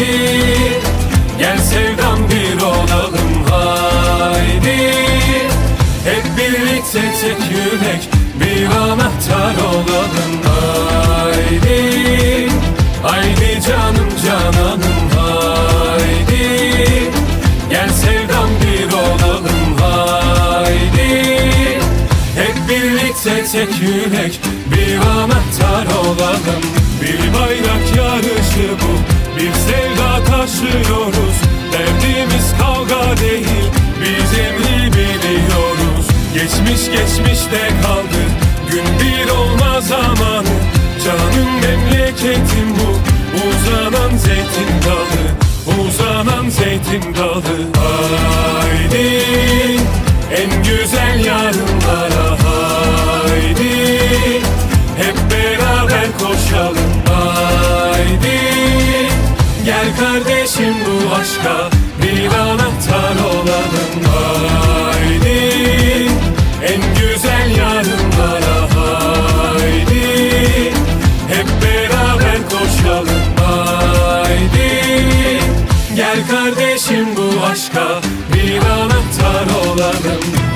haydi Gel sevdam bir olalım haydi. Hep birlikte tek yürek bir anahtar olalım haydi. Haydi canım cananım haydi. Gel sevdam bir olalım haydi. Hep birlikte tek yürek bir anahtar olalım sevda taşıyoruz Derdimiz kavga değil biz emri biliyoruz. Geçmiş geçmişte kaldı gün bir olma zamanı. Canım memleketim bu uzanan zeytin dalı Uzanan zeytin dalı. Haydi için bu aşka bir anahtar olalım. Haydi En güzel yarınlara haydi. Hep beraber koşalım. Haydi Gel kardeşim bu aşka bir anahtar olalım.